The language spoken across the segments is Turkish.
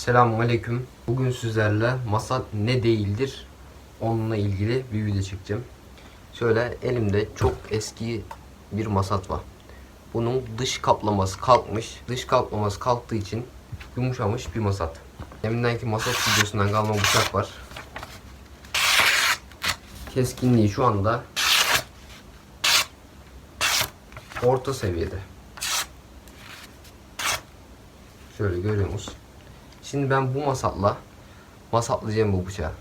Selamun Aleyküm. Bugün sizlerle masat ne değildir onunla ilgili bir video çekeceğim. Şöyle elimde çok eski bir masat var. Bunun dış kaplaması kalkmış. Dış kaplaması kalktığı için yumuşamış bir masat. Emindenki masat videosundan kalma bıçak var. Keskinliği şu anda orta seviyede. Şöyle görüyorsunuz. Şimdi ben bu masatla masatlayacağım bu bıçağı.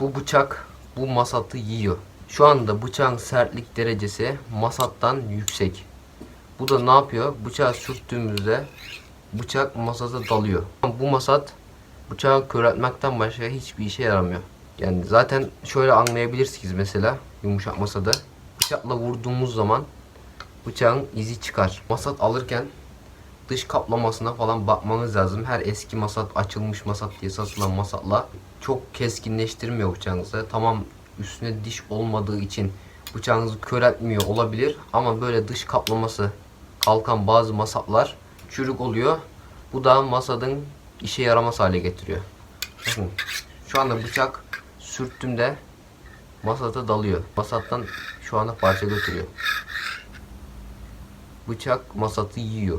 Bu bıçak bu masatı yiyor. Şu anda bıçağın sertlik derecesi masattan yüksek. Bu da ne yapıyor? Bıçağı sürttüğümüzde bıçak masata dalıyor. Bu masat bıçağı köreltmekten başka hiçbir işe yaramıyor. Yani zaten şöyle anlayabilirsiniz mesela yumuşak masada. Bıçakla vurduğumuz zaman bıçağın izi çıkar. Masat alırken dış kaplamasına falan bakmanız lazım. Her eski masat açılmış masat diye satılan masatla çok keskinleştirmiyor bıçağınızı. Tamam üstüne diş olmadığı için bıçağınızı köreltmiyor olabilir ama böyle dış kaplaması kalkan bazı masatlar çürük oluyor. Bu da masadın işe yaramaz hale getiriyor. Bakın şu anda bıçak sürttüğümde masata dalıyor. Masattan şu anda parça götürüyor. Bıçak masatı yiyor.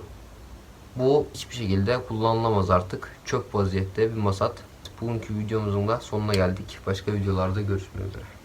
Bu hiçbir şekilde kullanılamaz artık. Çöp vaziyette bir masat. Bugünkü videomuzun da sonuna geldik. Başka videolarda görüşmek üzere.